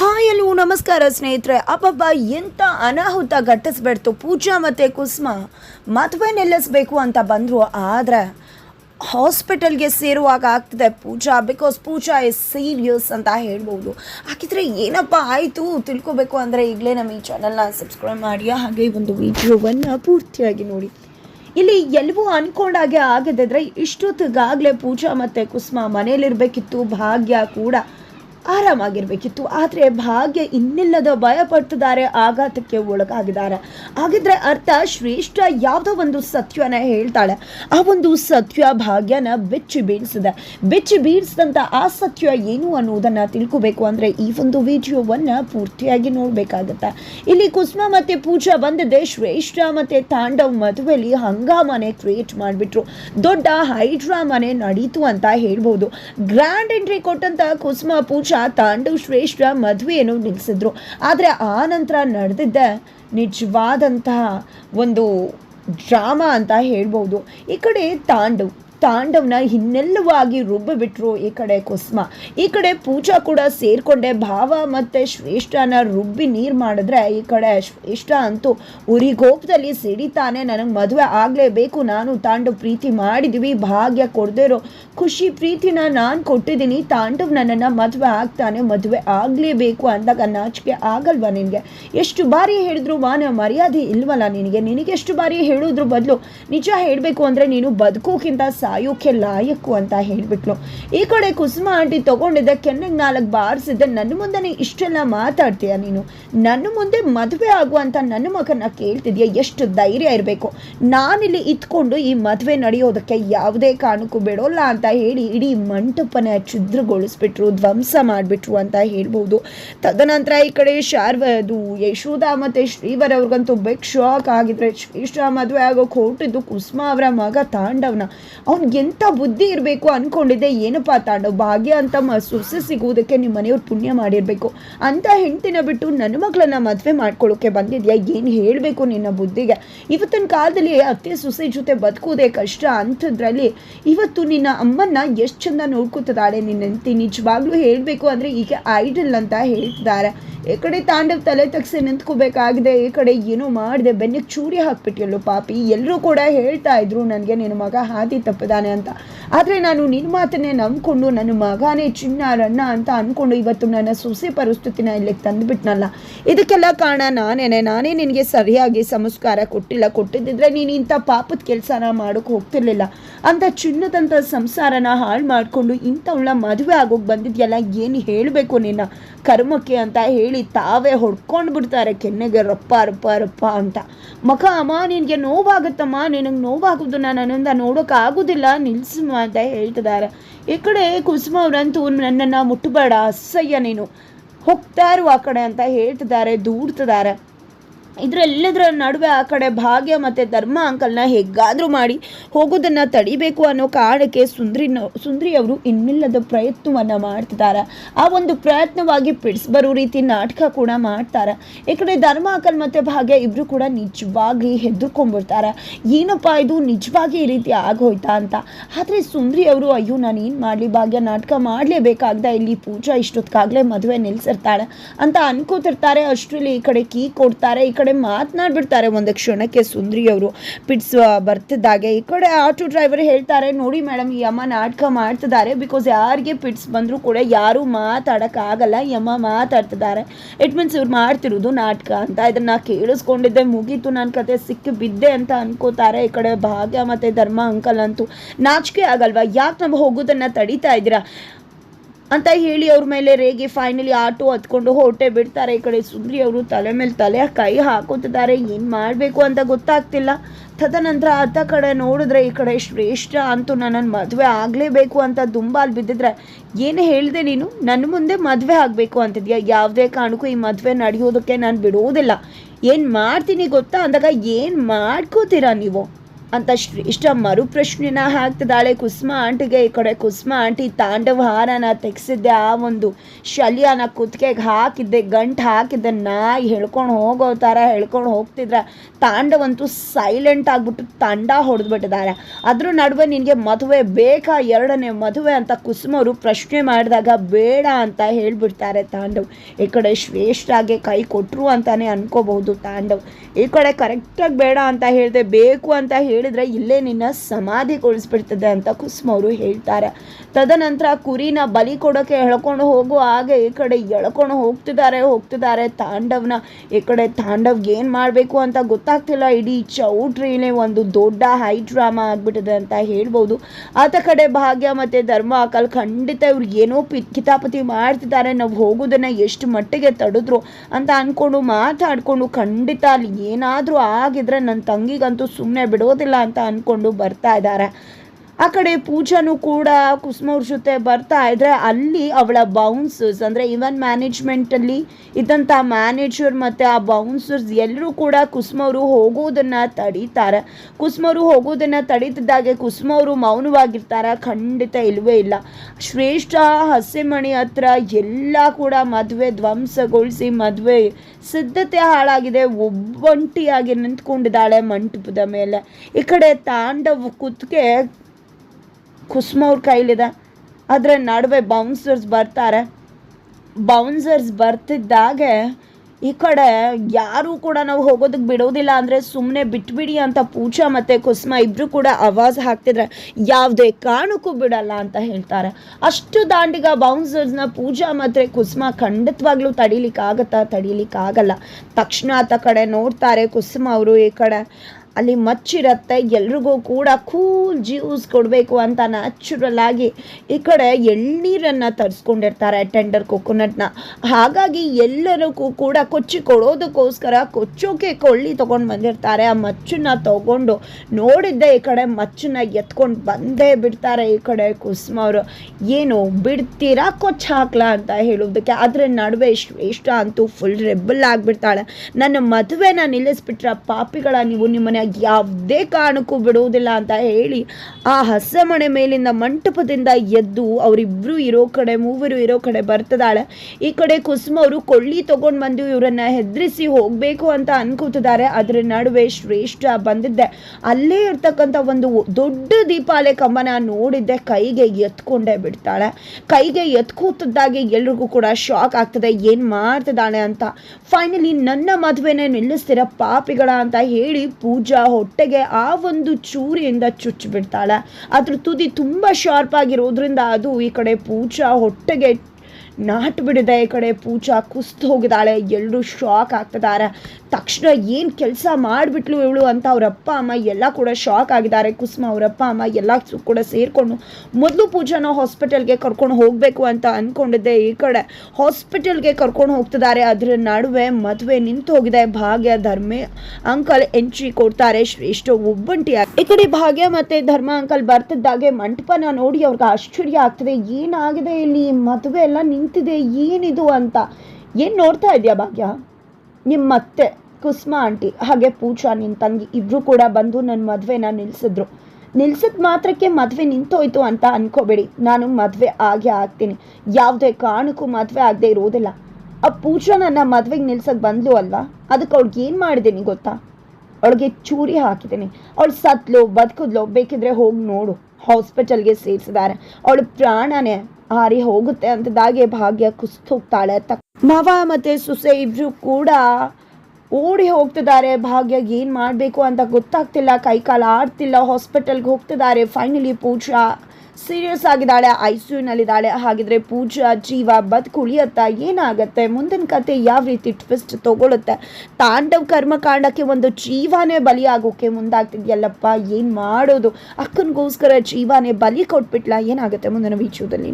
Hi hello ನಮಸ್ಕಾರ ಸ್ನೇಹಿತರೆ. ಅಬ್ಬಬ್ಬ ಎಂಥ ಅನಾಹುತ ಘಟಿಸ್ಬಿಡ್ತು. ಪೂಜಾ ಮತ್ತು ಕುಸುಮ. ಮದುವೆ ನಿಲ್ಲಿಸ್ಬೇಕು ಅಂತ ಬಂದರು, ಆದರೆ ಹಾಸ್ಪಿಟಲ್ಗೆ ಸೇರುವಾಗ ಆಗ್ತದೆ Pooja. Because Pooja is serious ಅಂತ ಹೇಳ್ಬೋದು. ಹಾಗಿದ್ರೆ ಏನಪ್ಪ ಆಯಿತು? ತಿಳ್ಕೊಬೇಕು ಅಂದರೆ ಈಗಲೇ ನಮ್ಮ ಈ ಚಾನಲ್ನ ಸಬ್ಸ್ಕ್ರೈಬ್ ಮಾಡಿ. ಹಾಗೆ ಒಂದು ವಿಡಿಯೋವನ್ನು ಪೂರ್ತಿಯಾಗಿ ನೋಡಿ. ಇಲ್ಲಿ ಎಲ್ಲವೂ ಅಂದ್ಕೊಂಡಾಗೆ ಆಗದಿದ್ರೆ ಇಷ್ಟೊತ್ತಿಗಾಗಲೇ ಪೂಜಾ ಮತ್ತು ಕುಸುಮ ಮನೇಲಿರಬೇಕಿತ್ತು. ಭಾಗ್ಯ ಕೂಡ ಆರಾಮಾಗಿರ್ಬೇಕಿತ್ತು. ಆದರೆ ಭಾಗ್ಯ ಇನ್ನಿಲ್ಲದ ಭಯ ಪಡ್ತಿದ್ದಾರೆ, ಆಘಾತಕ್ಕೆ ಒಳಗಾಗಿದ್ದಾರೆ. ಹಾಗಿದ್ರೆ ಅರ್ಥ, ಶ್ರೇಷ್ಠ ಯಾವುದೋ ಒಂದು ಸತ್ಯನ ಹೇಳ್ತಾಳೆ. ಆ ಒಂದು ಸತ್ಯ ಭಾಗ್ಯನ ಬೆಚ್ಚಿ ಬೀಳಿಸಿದೆ. ಬೆಚ್ಚಿ ಬೀಳಿಸಿದಂಥ ಆ ಸತ್ಯ ಏನು ಅನ್ನೋದನ್ನು ತಿಳ್ಕೋಬೇಕು ಅಂದರೆ ಈ ಒಂದು ವಿಡಿಯೋವನ್ನು ಪೂರ್ತಿಯಾಗಿ ನೋಡಬೇಕಾಗತ್ತೆ. ಇಲ್ಲಿ ಕುಸುಮ ಮತ್ತು ಪೂಜಾ ಬಂದಿದ್ದೆ ಶ್ರೇಷ್ಠ ಮತ್ತು ತಾಂಡವ್ ಮದುವೆಯಲ್ಲಿ ಹಂಗಾಮನೆ ಕ್ರಿಯೇಟ್ ಮಾಡಿಬಿಟ್ರು. ದೊಡ್ಡ ಹೈಡ್ರಾಮನೆ ನಡೀತು ಅಂತ ಹೇಳ್ಬೋದು. ಗ್ರ್ಯಾಂಡ್ ಎಂಟ್ರಿ ಕೊಟ್ಟಂತ ಕುಸುಮ, ಪೂಜಾ ತಾಂಡವ್ ಶ್ರೇಷ್ಠ ಮದುವೆಯನ್ನು ನಿಲ್ಲಿಸಿದ್ರು ಆದರೆ ಆ ನಂತರ ನಡೆದಿದ್ದ ನಿಜವಾದಂತಹ ಒಂದು ಡ್ರಾಮಾ ಅಂತ ಹೇಳ್ಬೋದು. ಈ ಕಡೆ ತಾಂಡವ್ ತಾಂಡವ್ನ ಹಿನ್ನೆಲ್ಲವಾಗಿ ರುಬ್ಬಿಬಿಟ್ರು ಈ ಕಡೆ ಕುಸ್ಮ. ಈ ಕಡೆ ಪೂಜಾ ಕೂಡ ಸೇರ್ಕೊಂಡೆ. ಭಾವ ಮತ್ತು ಶ್ರೇಷ್ಠನ ರುಬ್ಬಿ ನೀರು ಮಾಡಿದ್ರೆ ಈ ಕಡೆ ಶ್ರೇಷ್ಠ ಅಂತೂ ಉರಿಗೋಪದಲ್ಲಿ ಸಿಡಿತಾನೆ. ನನಗೆ ಮದುವೆ ಆಗಲೇಬೇಕು. ನಾನು ತಾಂಡವ್ ಪ್ರೀತಿ ಮಾಡಿದ್ವಿ. ಭಾಗ್ಯ ಕೊಡದೇ ಖುಷಿ ಪ್ರೀತಿನ ನಾನು ಕೊಟ್ಟಿದ್ದೀನಿ. ತಾಂಡವ್ ನನ್ನನ್ನು ಮದುವೆ ಆಗ್ತಾನೆ. ಮದುವೆ ಆಗಲೇಬೇಕು ಅಂದಾಗ ನಾಚಿಕೆ ಆಗಲ್ವಾ ನಿನಗೆ? ಎಷ್ಟು ಬಾರಿ ಹೇಳಿದ್ರು ಮಾನ ಮರ್ಯಾದೆ ಇಲ್ವಲ್ಲ ನಿನಗೆ? ನಿನಗೆ ಎಷ್ಟು ಬಾರಿ ಹೇಳೋದ್ರ ಬದಲು ನಿಜ ಹೇಳಬೇಕು ಅಂದರೆ ನೀನು ಬದುಕೋಕ್ಕಿಂತ ಸಾಯೋಕೆ ಲಾಯಕ್ಕು ಅಂತ ಹೇಳಿಬಿಟ್ಲು. ಈ ಕಡೆ ಕುಸುಮ ಆಂಟಿ ತಗೊಂಡಿದ್ದ ಕೆನ್ನೆಗೆ ನಾಲ್ಕು ಬಾರಿಸಿದ್ದೆ. ನನ್ನ ಮುಂದೆ ಇಷ್ಟೆಲ್ಲ ಮಾತಾಡ್ತೀಯ ನೀನು? ನನ್ನ ಮುಂದೆ ಮದುವೆ ಆಗುವಂತ ನನ್ನ ಮಗನ ಕೇಳ್ತಿದ್ಯಾ? ಎಷ್ಟು ಧೈರ್ಯ ಇರಬೇಕು. ನಾನಿಲ್ಲಿ ಇತ್ಕೊಂಡು ಈ ಮದುವೆ ನಡೆಯೋದಕ್ಕೆ ಯಾವುದೇ ಕಾರಣಕ್ಕೂ ಬಿಡೋಲ್ಲ ಅಂತ ಹೇಳಿ ಇಡೀ ಮಂಟಪನ ಛಿದ್ರಗೊಳಿಸ್ಬಿಟ್ರು, ಧ್ವಂಸ ಮಾಡಿಬಿಟ್ರು ಅಂತ ಹೇಳ್ಬೋದು. ತದನಂತರ ಈ ಕಡೆ ಶಾರ್ವದು ಯಶೋಧ ಮತ್ತು ಶ್ರೀವರ್ ಅವ್ರಿಗಂತೂ ಬೆಕ್ ಶಾಕ್ ಆಗಿದ್ರೆ ಶ್ರೇಷ್ಠ ಮದುವೆ ಆಗೋಕೆ ಹೊರಟಿದ್ದು ಕುಸುಮ ಅವರ ಮಗ ತಾಂಡವ್ನ. ಅವ್ನಿಗೆ ಎಂಥ ಬುದ್ಧಿ ಇರಬೇಕು ಅಂದ್ಕೊಂಡಿದ್ದೆ ಏನಪ್ಪ ತಾಂಡೋ, ಭಾಗ್ಯ ಅಂತ ಮ ಸೊಸೆ ಸಿಗುವುದಕ್ಕೆ ನಿಮ್ಮ ಮನೆಯವ್ರು ಪುಣ್ಯ ಮಾಡಿರಬೇಕು. ಅಂತ ಹೆಂಡ್ತಿನ ಬಿಟ್ಟು ನನ್ನ ಮಕ್ಕಳನ್ನ ಮದುವೆ ಮಾಡ್ಕೊಳ್ಳೋಕೆ ಬಂದಿದ್ಯಾ? ಏನು ಹೇಳಬೇಕು ನಿನ್ನ ಬುದ್ಧಿಗೆ? ಇವತ್ತಿನ ಕಾಲದಲ್ಲಿ ಅತ್ತೆ ಸೊಸೆ ಜೊತೆ ಬದುಕುವುದೇ ಕಷ್ಟ ಅಂಥದ್ರಲ್ಲಿ ಇವತ್ತು ನಿನ್ನ ಅಮ್ಮನ್ನ ಎಷ್ಟು ಚಂದ ನೋಡ್ಕೊತಿದ್ದಾಳೆ ನಿನ್ನ ನಿಜವಾಗ್ಲೂ ಹೇಳಬೇಕು ಅಂದರೆ ಈಗ ಐಡಲ್ ಅಂತ ಹೇಳ್ತಿದ್ದಾರೆ ಈ ಕಡೆ ತಾಂಡವ್ ತಲೆ ತಗ್ಸಿ ನಿಂತ್ಕೋಬೇಕಾಗಿದೆ. ಈ ಕಡೆ ಏನೋ ಮಾಡಿದೆ. ಬೆನ್ನಿಗೆ ಚೂರಿ ಹಾಕ್ಬಿಟ್ಟಿಯಲ್ಲೋ ಪಾಪಿ. ಎಲ್ಲರೂ ಕೂಡ ಹೇಳ್ತಾ ಇದ್ರು, ನನಗೆ ನಿನ್ನ ಮಗ ಹಾದಿ ತಪ್ಪದಾನೆ ಅಂತ. ಆದರೆ ನಾನು ನಿನ್ನ ಮಾತನ್ನೇ ನಂಬ್ಕೊಂಡು ನನ್ನ ಮಗನೇ ಚಿನ್ನ ರಣ್ಣ ಅಂತ ಅಂದ್ಕೊಂಡು ಇವತ್ತು ನನ್ನ ಸೊಸೆ ಪರಿಸ್ಥಿತಿನ ಇಲ್ಲಿಗೆ ತಂದುಬಿಟ್ನಲ್ಲ. ಇದಕ್ಕೆಲ್ಲ ಕಾರಣ ನಾನೇನೆ. ನಾನೇ ನಿನಗೆ ಸರಿಯಾಗಿ ಸಂಸ್ಕಾರ ಕೊಟ್ಟಿಲ್ಲ. ಕೊಟ್ಟಿದ್ದಿದ್ರೆ ನೀನು ಇಂಥ ಪಾಪದ ಕೆಲಸನ ಮಾಡೋಕೆ ಹೋಗ್ತಿರ್ಲಿಲ್ಲ. ಅಂತ ಚಿನ್ನದಂಥ ಸಂಸಾರನ ಹಾಳು ಮಾಡಿಕೊಂಡು ಇಂಥವಳ ಮದುವೆ ಆಗೋಗಿ ಬಂದಿದ್ಯಲ್ಲ? ಏನು ಹೇಳಬೇಕು ನಿನ್ನ ಕರ್ಮಕ್ಕೆ ಅಂತ ಹೇಳಿ ತಾವೇ ಹೊಡ್ಕೊಂಡು ಬಿಡ್ತಾರೆ ಕೆನ್ನೆಗೆ ರಪ್ಪ ರಪ್ಪ ರಪ್ಪ ಅಂತ. ಮಖ, ಅಮ್ಮ, ನಿನಗೆ ನೋವಾಗುತ್ತಮ್ಮ, ನಿನಗೆ ನಾನು ನನ್ನಿಂದ ನೋಡೋಕೆ ಆಗೋದಿಲ್ಲ ನಿಲ್ಸಮ್ಮ ಅಂತ ಹೇಳ್ತಿದ್ದಾರೆ. ಈ ಕಡೆ ಕುಸುಮ ಅವರಂತೂ ನನ್ನನ್ನು ಮುಟ್ಟಬೇಡ ಅಸಹ್ಯ ನೀನು. ಹೋಗ್ತಾ ಇರು ಆ ಕಡೆ ಅಂತ ಹೇಳ್ತಿದ್ದಾರೆ, ದೂಡ್ತಿದ್ದಾರೆ. ಇದರೆಲ್ಲದರ ನಡುವೆ ಆ ಕಡೆ ಭಾಗ್ಯ ಮತ್ತು ಧರ್ಮ ಅಂಕಲ್ನ ಹೇಗಾದರೂ ಮಾಡಿ ಹೋಗೋದನ್ನು ತಡಿಬೇಕು ಅನ್ನೋ ಕಾರಣಕ್ಕೆ ಸುಂದ್ರಿನ, ಸುಂದ್ರಿಯವರು ಇನ್ನಿಲ್ಲದ ಪ್ರಯತ್ನವನ್ನು ಮಾಡ್ತಿದ್ದಾರೆ ಆ ಒಂದು ಪ್ರಯತ್ನವಾಗಿ ಪಿಡ್ಸ್ ಬರೋ ರೀತಿ ನಾಟಕ ಕೂಡ ಮಾಡ್ತಾರೆ. ಈ ಕಡೆ ಧರ್ಮ ಅಂಕಲ್ ಮತ್ತು ಭಾಗ್ಯ ಇಬ್ಬರು ಕೂಡ ನಿಜವಾಗಿ ಹೆದರ್ಕೊಂಡ್ಬಿಡ್ತಾರೆ. ಏನಪ್ಪ ಇದು? ನಿಜವಾಗಿ ಈ ರೀತಿ ಆಗೋಯ್ತಾ ಅಂತ. ಆದರೆ ಸುಂದ್ರಿ ಅವರು ಅಯ್ಯೋ ನಾನು ಏನು ಮಾಡಲಿ? ಭಾಗ್ಯ ನಾಟಕ ಮಾಡಲೇಬೇಕಾಗ್ದ. ಇಲ್ಲಿ ಪೂಜಾ ಇಷ್ಟೊತ್ತಿಗಾಗಲೇ ಮದುವೆ ನಿಲ್ಲಿಸಿರ್ತಾಳೆ ಅಂತ ಅನ್ಕೋತಿರ್ತಾರೆ. ಅಷ್ಟರಲ್ಲಿ ಈ ಕಡೆ ಕೀ ಕೊಡ್ತಾರೆ. ಈ ಕಡೆ ಮಾತನಾಡ್ಬಿಡ್ತಾರೆ ಒಂದು ಕ್ಷಣಕ್ಕೆ ಸುಂದ್ರಿ ಅವರು. ಪಿಟ್ಸ್ ಬರ್ತಿದ್ದಾಗೆ ಈ ಕಡೆ ಆಟೋ ಡ್ರೈವರ್ ಹೇಳ್ತಾರೆ, ನೋಡಿ ಮೇಡಮ್ ಈ ಅಮ್ಮ ನಾಟಕ ಮಾಡ್ತಿದ್ದಾರೆ. ಬಿಕಾಸ್ ಯಾರಿಗೆ ಪಿಟ್ಸ್ ಬಂದರೂ ಕೂಡ ಯಾರೂ ಮಾತಾಡೋಕ್ಕಾಗಲ್ಲ ಈ ಅಮ್ಮ ಮಾತಾಡ್ತಿದ್ದಾರೆ. ಇಟ್ ಮೀನ್ಸ್ ಇವ್ರು ಮಾಡ್ತಿರೋದು ನಾಟಕ ಅಂತ. ಇದನ್ನು ಕೇಳಿಸ್ಕೊಂಡಿದ್ದೆ, ಮುಗೀತು. ನನ್ನ ಕತೆ ಸಿಕ್ಕಿ ಬಿದ್ದೆ ಅಂತ ಅನ್ಕೋತಾರೆ. ಈ ಕಡೆ ಭಾಗ್ಯ ಮತ್ತು ಧರ್ಮ ಅಂಕಲ್ ಅಂತೂ ನಾಚಿಕೆ ಆಗಲ್ವಾ? ಯಾಕೆ ನಾವು ಹೋಗೋದನ್ನು ತಡೀತಾ ಇದ್ದೀರಾ? ಅಂತ ಹೇಳಿ ಅವ್ರ ಮೇಲೆ ರೇಗಿ ಫೈನಲಿ ಆಟೋ ಹತ್ಕೊಂಡು ಹೊಟ್ಟೆ ಬಿಡ್ತಾರೆ. ಈ ಕಡೆ ಸುಂದ್ರಿ ಅವರು ತಲೆ ಮೇಲೆ ತಲೆ ಕೈ ಹಾಕೋತಿದ್ದಾರೆ ಏನು ಮಾಡಬೇಕು ಅಂತ ಗೊತ್ತಾಗ್ತಿಲ್ಲ. ತದನಂತರ ಅತ್ತ ಕಡೆ ನೋಡಿದ್ರೆ ಈ ಕಡೆ ಶ್ರೇಷ್ಠ ಅಂತೂ ನನ್ನನ್ನು ಮದುವೆ ಆಗಲೇಬೇಕು ಅಂತ ದುಂಬಾಲ್ ಬಿದ್ದಿದ್ರೆ ಏನು ಹೇಳಿದೆ ನೀನು? ನನ್ನ ಮುಂದೆ ಮದುವೆ ಆಗಬೇಕು ಅಂತಿದ್ಯಾ? ಯಾವುದೇ ಕಾರಣಕ್ಕೂ ಈ ಮದುವೆ ನಡೆಯೋದಕ್ಕೆ ನಾನು ಬಿಡೋದಿಲ್ಲ. ಏನು ಮಾಡ್ತೀನಿ ಗೊತ್ತಾ? ಅಂದಾಗ ಏನು ಮಾಡ್ಕೋತೀರಾ ನೀವು? ಅಂತ ಶ್ರೀ ಮರು ಪ್ರಶ್ನೆನ ಹಾಕ್ತಿದ್ದಾಳೆ. ಕುಸುಮ ಆಂಟಿಗೆ, ಈ ಕಡೆ ಕುಸುಮ ಆಂಟಿ ತಾಂಡವ ಹಾರನ ತೆಗೆಸಿದ್ದೆ. ಆ ಒಂದು ಶಲ್ಯನ ಕುತ್ತಿಗೆಗೆ ಹಾಕಿದ್ದೆ, ಗಂಟು ಹಾಕಿದ್ದೆ. ನಾಯಿ ಹೇಳ್ಕೊಂಡು ಹೋಗೋ ಥರ ಹೇಳ್ಕೊಂಡು ಹೋಗ್ತಿದ್ರ. ತಾಂಡವಂತೂ ಸೈಲೆಂಟ್ ಆಗಿಬಿಟ್ಟು ತಂಡ ಹೊಡೆದ್ಬಿಟ್ಟಿದ್ದಾರೆ. ಅದ್ರ ನಡುವೆ ನಿನಗೆ ಮದುವೆ ಬೇಕಾ? ಎರಡನೇ ಮದುವೆ ಅಂತ ಕುಸುಮರು ಪ್ರಶ್ನೆ ಮಾಡಿದಾಗ, ಬೇಡ ಅಂತ ಹೇಳ್ಬಿಡ್ತಾರೆ ತಾಂಡವ್. ಈ ಕಡೆ ಶ್ರೇಷ್ಠಾಗೆ ಕೈ ಕೊಟ್ಟರು ಅಂತಲೇ ಅನ್ಕೋಬಹುದು ತಾಂಡವ್. ಈ ಕಡೆ ಕರೆಕ್ಟಾಗಿ ಬೇಡ ಅಂತ ಹೇಳಿದೆ, ಬೇಕು ಅಂತ ಹೇಳಿದ್ರೆ ಇಲ್ಲೇ ನಿನ್ನ ಸಮಾಧಿಗೊಳಿಸ್ಬಿಡ್ತದೆ ಅಂತ ಕುಸುಮ ಅವರು ಹೇಳ್ತಾರೆ. ತದನಂತರ ಕುರಿನ ಬಲಿ ಕೊಡೋಕೆ ಎಳ್ಕೊಂಡು ಹೋಗು, ಹಾಗೆ ಈ ಕಡೆ ಎಳ್ಕೊಂಡು ಹೋಗ್ತಿದ್ದಾರೆ ಹೋಗ್ತಿದ್ದಾರೆ ತಾಂಡವ್ನ. ಈ ಕಡೆ ತಾಂಡವ್ಗೆ ಏನು ಮಾಡಬೇಕು ಅಂತ ಗೊತ್ತಾಗ್ತಿಲ್ಲ, ಇಡೀ ಚೌಟ್ರಿನೇ ಒಂದು ದೊಡ್ಡ ಹೈ ಡ್ರಾಮಾ ಆಗ್ಬಿಟ್ಟಿದೆ ಅಂತ ಹೇಳ್ಬೋದು. ಆತ ಕಡೆ ಭಾಗ್ಯ ಮತ್ತು ಧರ್ಮ ಅಕಲ್ ಖಂಡಿತ ಇವ್ರು ಏನೋ ಪಿ ಕಿತಾಪತಿ ಮಾಡ್ತಿದ್ದಾರೆ, ನಾವು ಹೋಗೋದನ್ನ ಎಷ್ಟು ಮಟ್ಟಿಗೆ ತಡೆದ್ರು ಅಂತ ಅಂದ್ಕೊಂಡು ಮಾತಾಡಿಕೊಂಡು ಖಂಡಿತ ಅಲ್ಲಿ ಏನಾದರೂ ಆಗಿದ್ರೆ ನನ್ನ ತಂಗಿಗಂತೂ ಸುಮ್ಮನೆ ಬಿಡೋದಿಲ್ಲ. ಅಂತ ಅಂದ್ಕೊಂಡು ಬರ್ತಾ ಇದ್ದಾರೆ ಆ ಕಡೆ ಪೂಜಾನು ಕೂಡ ಕುಸುಮವ್ರ ಜೊತೆ ಬರ್ತಾ ಇದ್ರೆ ಅಲ್ಲಿ ಅವಳ ಬೌನ್ಸರ್ಸ್ ಅಂದರೆ ಇವನ್ ಮ್ಯಾನೇಜ್ಮೆಂಟಲ್ಲಿ ಇದ್ದಂಥ ಮ್ಯಾನೇಜರ್ ಮತ್ತು ಆ ಬೌನ್ಸರ್ಸ್ ಎಲ್ಲರೂ ಕೂಡ ಕುಸುಮವ್ರು ಹೋಗೋದನ್ನ ತಡೀತಾರೆ. ಅವರು ಹೋಗೋದನ್ನು ತಡೀತಿದ್ದಾಗೆ ಕುಸುಮವ್ರು ಮೌನವಾಗಿರ್ತಾರೆ, ಖಂಡಿತ ಇಲ್ವೇ ಇಲ್ಲ. ಶ್ರೇಷ್ಠ ಹಸೆಮಣಿ ಹತ್ರ ಎಲ್ಲ ಕೂಡ ಮದುವೆ ಧ್ವಂಸಗೊಳಿಸಿ ಮದುವೆ ಸಿದ್ಧತೆ ಹಾಳಾಗಿದೆ. ಒಬ್ಬಂಟಿಯಾಗಿ ನಿಂತ್ಕೊಂಡಿದ್ದಾಳೆ ಮಂಟಪದ ಮೇಲೆ. ಈ ಕಡೆ ತಾಂಡವ್ ಕುತ್ತಿಗೆ ಕುಸುಮ ಅವ್ರ ಕೈಲಿದೆ. ಅದರ ನಡುವೆ ಬೌನ್ಸರ್ಸ್ ಬರ್ತಾರೆ. ಬೌನ್ಸರ್ಸ್ ಬರ್ತಿದ್ದಾಗೆ ಈ ಕಡೆ ಯಾರೂ ಕೂಡ ನಾವು ಹೋಗೋದಕ್ಕೆ ಬಿಡೋದಿಲ್ಲ ಅಂದರೆ ಸುಮ್ಮನೆ ಬಿಟ್ಬಿಡಿ ಅಂತ ಪೂಜಾ ಮತ್ತು ಕುಸುಮ ಇಬ್ಬರು ಕೂಡ ಆವಾಜ್ ಹಾಕ್ತಿದ್ರೆ ಯಾವುದೇ ಕಾರಣಕ್ಕೂ ಬಿಡಲ್ಲ ಅಂತ ಹೇಳ್ತಾರೆ. ಅಷ್ಟು ದಾಂಡಿಗ ಬೌನ್ಸರ್ಸ್ನ ಪೂಜಾ ಮತ್ತು ಕುಸುಮ ಖಂಡಿತವಾಗ್ಲೂ ತಡೀಲಿಕ್ಕಾಗತ್ತಾ ತಡೀಲಿಕ್ಕಾಗಲ್ಲ. ತಕ್ಷಣ ಆತ ಕಡೆ ನೋಡ್ತಾರೆ ಕುಸುಮ ಅವರು ಈ ಕಡೆ. ಅಲ್ಲಿ ಮಚ್ಚಿರತ್ತೆ. ಎಲ್ರಿಗೂ ಕೂಡ ಕೂಲ್ ಜ್ಯೂಸ್ ಕೊಡಬೇಕು ಅಂತ ನ್ಯಾಚುರಲ್ ಆಗಿ ಈ ಕಡೆ ಎಳ್ನೀರನ್ನು ತರಿಸ್ಕೊಂಡಿರ್ತಾರೆ ಟೆಂಡರ್ ಕೊಕೊನಟ್ನ ಹಾಗಾಗಿ ಎಲ್ಲರಿಗೂ ಕೂಡ ಕೊಚ್ಚಿ ಕೊಡೋದಕ್ಕೋಸ್ಕರ ಕೊಚ್ಚೋಕೆ ಕೊಳ್ಳಿ ತೊಗೊಂಡು ಬಂದಿರ್ತಾರೆ. ಆ ಮಚ್ಚನ್ನ ತಗೊಂಡು ನೋಡಿದ್ದೆ ಈ ಕಡೆ ಮಚ್ಚನ್ನ ಎತ್ಕೊಂಡು ಬಂದೇ ಬಿಡ್ತಾರೆ ಈ ಕಡೆ ಕುಸುಮ ಅವರು. ಏನು ಬಿಡ್ತೀರಾ ಕೊಚ್ಚ ಹಾಕ್ಲಾ ಅಂತ ಹೇಳೋದಕ್ಕೆ ಆದರೆ ನಡುವೆ ಶ್ರೇಷ್ಠ ಅಂತೂ ಫುಲ್ ರೆಬಲ್ ಆಗಿಬಿಡ್ತಾಳೆ. ನನ್ನ ಮದುವೆನ ನಿಲ್ಲಿಸ್ಬಿಟ್ರೆ ಪಾಪಿಗಳ ನೀವು ನಿಮ್ಮನ್ನ ಯಾವುದೇ ಕಾರಣಕ್ಕೂ ಬಿಡುವುದಿಲ್ಲ ಅಂತ ಹೇಳಿ ಆ ಹಸೆಮಣೆ ಮೇಲಿಂದ ಮಂಟಪದಿಂದ ಎದ್ದು ಅವರಿಬ್ಬರು ಇರೋ ಕಡೆ, ಮೂವರು ಇರೋ ಕಡೆ ಬರ್ತದಾಳೆ ಈ ಕಡೆ ಕುಸುಮ ಅವರು ಕೊಳ್ಳಿ ತಗೊಂಡು ಬಂದು ಇವರನ್ನ ಹೆದರಿಸಿ ಹೋಗಬೇಕು ಅಂತ ಅನ್ಕೋತಿದ್ದಾರೆ. ಅದರ ನಡುವೆ ಶ್ರೇಷ್ಠ ಬಂದಿದ್ದೆ. ಅಲ್ಲೇ ಇರ್ತಕ್ಕಂಥ ಒಂದು ದೊಡ್ಡ ದೀಪಾಲೆ ಕಂಬನ ನೋಡಿದ್ದೆ. ಕೈಗೆ ಎತ್ಕೊಂಡೇ ಬಿಡ್ತಾಳೆ. ಕೈಗೆ ಎತ್ಕೋತಿದ್ದಾಗೆ ಎಲ್ರಿಗೂ ಕೂಡ ಶಾಕ್ ಆಗ್ತದೆ. ಏನು ಮಾಡ್ತಿದ್ದಾಳೆ ಅಂತ. ಫೈನಲಿ ನನ್ನ ಮದುವೆನೇ ನಿಲ್ಲಿಸ್ತಿರ ಪಾಪಿಗಳ ಅಂತ ಹೇಳಿ ಪೂಜಾ ಹೊಟ್ಟೆಗೆ ಆ ಒಂದು ಚೂರಿಯಿಂದ ಚುಚ್ಚಿಬಿಡ್ತಾಳೆ. ಅದ್ರ ತುದಿ ತುಂಬ ಶಾರ್ಪ್ ಆಗಿರೋದ್ರಿಂದ ಅದು ಈ ಕಡೆ ಪೂಜಾ ಹೊಟ್ಟೆಗೆ ನಾಟ್ ಬಿಡಿದೆ ಈ ಕಡೆ ಪೂಜಾ ಕುಸ್ತು ಹೋಗಿದ್ದಾಳೆ ಎಲ್ಲರೂ ಶಾಕ್ ಆಗ್ತಿದ್ದಾರೆ. ತಕ್ಷಣ ಏನು ಕೆಲಸ ಮಾಡಿಬಿಟ್ಲು ಇವಳು ಅಂತ ಅವ್ರ ಅಪ್ಪ ಅಮ್ಮ ಎಲ್ಲ ಕೂಡ ಶಾಕ್ ಆಗಿದ್ದಾರೆ. ಕುಸುಮ ಅವ್ರ ಅಪ್ಪ ಅಮ್ಮ ಎಲ್ಲ ಕೂಡ ಸೇರಿಕೊಂಡು ಮೊದಲು ಪೂಜಾನ ಹಾಸ್ಪಿಟಲ್ಗೆ ಕರ್ಕೊಂಡು ಹೋಗಬೇಕು ಅಂತ ಅಂದ್ಕೊಂಡಿದ್ದೆ ಈ ಕಡೆ ಹಾಸ್ಪಿಟಲ್ಗೆ ಕರ್ಕೊಂಡು ಹೋಗ್ತಿದ್ದಾರೆ. ಅದರ ನಡುವೆ ಮದುವೆ ನಿಂತು ಹೋಗಿದೆ ಭಾಗ್ಯ, ಧರ್ಮೆ, ಅಂಕಲ್ ಎಂಟ್ರಿ ಕೊಡ್ತಾರೆ. ಶ್ರೇಷ್ಠ ಒಬ್ಬಂಟಿಯಾಗಿ ಈ ಕಡೆ ಭಾಗ್ಯ ಮತ್ತು ಧರ್ಮ ಅಂಕಲ್ ಬರ್ತಿದ್ದಾಗೆ. ಮಂಟಪನ ನೋಡಿ ಅವ್ರಿಗೆ ಆಶ್ಚರ್ಯ ಆಗ್ತದೆ. ಏನಾಗಿದೆ ಇಲ್ಲಿ? ಮದುವೆ ಎಲ್ಲ ನಿಂತಿದೆ, ಏನಿದು ಅಂತ. ಏನು ನೋಡ್ತಾ ಇದೆಯಾ ಭಾಗ್ಯ? ನಿಮ್ಮ ಮತ್ತೆ ಕುಸ್ಮ ಆಂಟಿ, ಹಾಗೆ ಪೂಜಾ ನಿನ್ನ ತಂಗಿ, ಇಬ್ರು ಕೂಡ ಬಂದು ನನ್ನ ಮದುವೆನ ನಿಲ್ಸಿದ್ರು. ನಿಲ್ಸಿದ ಮಾತ್ರಕ್ಕೆ ಮದುವೆ ನಿಂತೋಯ್ತು ಅಂತ ಅನ್ಕೋಬೇಡಿ. ನಾನು ಮದುವೆ ಆಗೇ ಆಗ್ತೀನಿ. ಯಾವುದೇ ಕಾರಣಕ್ಕೂ ಮದುವೆ ಆಗದೆ ಇರೋದಿಲ್ಲ. ಆ ಪೂಜಾ ನನ್ನ ಮದುವೆಗೆ ನಿಲ್ಸಕ್ಕೆ ಬಂದ್ಲು ಅಲ್ವಾ? ಅದಕ್ಕೆ ಅವ್ಳಿಗೆ ಏನು ಮಾಡಿದ್ದೀನಿ ಗೊತ್ತಾ? ಅವಳಿಗೆ ಚೂರಿ ಹಾಕಿದ್ದೀನಿ ಅವಳು ಸತ್ಲು, ಬದುಕಿದ್ಲು ಬೇಕಿದ್ರೆ ಹೋಗಿ ನೋಡು. ಹಾಸ್ಪಿಟಲ್ಗೆ ಸೇರಿಸಿದ್ದಾರೆ ಅವಳು ಪ್ರಾಣನೇ. ಹಾರಿ ಹೋಗುತ್ತೆ ಅಂತದಾಗೆ ಭಾಗ್ಯ ಕುಸ್ತೋಗ್ತಾಳೆ ಮಾವ ಮತ್ತೆ ಸುಸೆ ಇಬ್ರು ಕೂಡ ಓಡಿ ಹೋಗ್ತಿದ್ದಾರೆ. ಭಾಗ್ಯ ಏನು ಮಾಡಬೇಕು ಅಂತ ಗೊತ್ತಾಗ್ತಿಲ್ಲ. ಕೈಕಾಲು ಆಡ್ತಿಲ್ಲ. ಹಾಸ್ಪಿಟಲ್ಗೆ ಹೋಗ್ತಿದ್ದಾರೆ. ಫೈನಲಿ ಪೂಜಾ ಸೀರಿಯಸ್ ಆಗಿದ್ದಾಳೆ. ಐ ಸಿ ಯುನಲ್ಲಿದ್ದಾಳೆ ಹಾಗಿದ್ರೆ ಪೂಜಾ ಜೀವ ಬದುಕುಳಿಯತ್ತ? ಏನಾಗತ್ತೆ? ಮುಂದಿನ ಕತೆ ಯಾವ ರೀತಿ ಟ್ವಿಸ್ಟ್ ತಗೊಳುತ್ತೆ? ತಾಂಡವ್ ಕರ್ಮಕಾಂಡಕ್ಕೆ ಒಂದು ಜೀವನೇ ಬಲಿಯಾಗೋಕೆ ಮುಂದಾಗ್ತಿದ್ಯಲ್ಲಪ್ಪ? ಏನು ಮಾಡೋದು? ಅಕ್ಕನಿಗೋಸ್ಕರ ಜೀವನೇ ಬಲಿ ಕೊಟ್ಬಿಟ್ಲ. ಏನಾಗುತ್ತೆ ಮುಂದಿನ ವಿಚಾರದಲ್ಲಿ